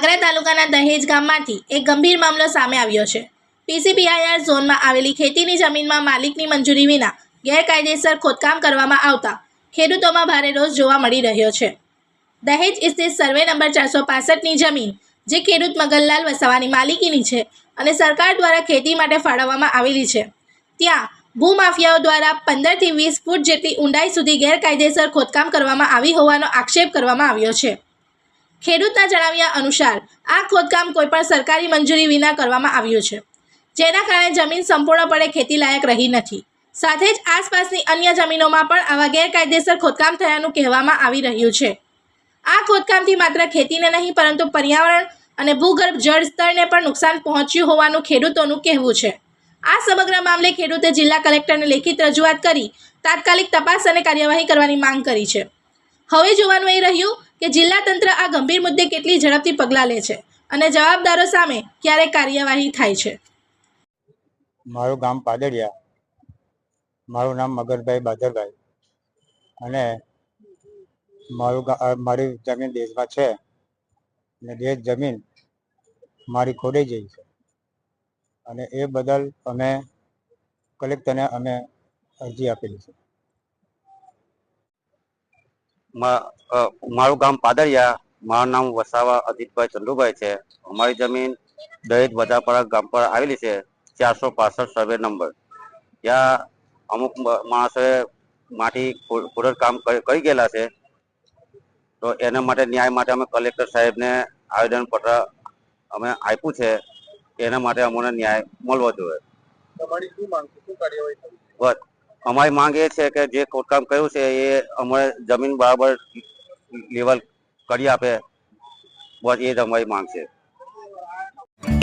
તાલુકાના દહેજ ગામમાંથી એક ગંભીર મામલો સામે આવ્યો છે. પીસીપીઆઈઆર ઝોનમાં આવેલી ખેતીની જમીનમાં માલિકની મંજૂરી વિના ગેરકાયદેસર ખોદકામ કરવામાં આવતા ખેડૂતોમાં ભારે રોષ જોવા મળી રહ્યો છે. દહેજ સ્થિત સર્વે નંબર ચારસો પાસઠની જમીન, જે ખેડૂત મગનલાલ વસાવાની માલિકીની છે અને સરકાર દ્વારા ખેતી માટે ફાળવવામાં આવેલી છે. ત્યાં ભૂમાફિયાઓ દ્વારા પંદરથી વીસ ફૂટ જેટલી ઊંડાઈ સુધી ગેરકાયદેસર ખોદકામ કરવામાં આવી હોવાનો આક્ષેપ કરવામાં આવ્યો છે. ખેડૂતના જણાવ્યા અનુસાર, આ ખોદકામ કોઈપણ સરકારી મંજૂરી વિના કરવામાં આવ્યું છે. જેના કારણે જમીન સંપૂર્ણપણે ખેતીલાયક રહી નથી. સાથે જ આસપાસની અન્ય જમીનોમાં પણ આવા ગેરકાયદેસર ખોદકામ થયાનું કહેવામાં આવી રહ્યું છે. આ ખોદકામથી માત્ર ખેતીને નહીં, પરંતુ પર્યાવરણ અને ભૂગર્ભ જળ સ્તરને પણ નુકસાન પહોંચ્યું હોવાનું ખેડૂતોનું કહેવું છે. આ સમગ્ર મામલે ખેડૂતે જિલ્લા કલેક્ટરને લેખિત રજૂઆત કરી તાત્કાલિક તપાસ અને કાર્યવાહી કરવાની માંગ કરી છે. હવે જોવાનું એ રહ્યું કે જિલ્લા તંત્ર આ ગંભીર મુદ્દે કેટલી ઝડપથી પગલાં લે છે અને જવાબદારો સામે ક્યારે કાર્યવાહી થાય છે? મારું ગામ પાદરિયા મારું નામ મગનભાઈ બાદરભાઈ અને મારું મારી જમીન દેશમાં છે. અને દેશ જમીન મારી ખોડાઈ જઈ છે. અને એ બદલ અમે કલેક્ટરને અમે અરજી આપેલી છે. મારું ગામ પાદરિયા. મારું નામ વસાવા અજીતભાઈ ચંદુભાઈ છે. અમારી જમીન દહેજ વજાપરા ગામ પર આવેલી છે. ચારસો પાસઠ સર્વે નંબર. ત્યાં અમુક માણસોએ માટી ખોડર કામ કરી ગયેલા છે. તો એના માટે ન્યાય માટે અમે કલેક્ટર સાહેબને આવેદન પત્ર અમે આપ્યું છે. એના માટે અમને ન્યાય મળવો જોઈએ. અમારી માંગ એ છે કે જે ખોદકામ કર્યું છે એ અમારે જમીન બરાબર લેવલ કરી આપે બસ એ જ અમારી માંગ છે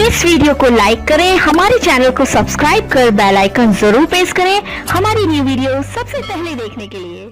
इस वीडियो को लाइक करें हमारे चैनल को सब्सक्राइब कर बेल आइकन जरूर प्रेस करें हमारी न्यू वीडियो सबसे पहले देखने के लिए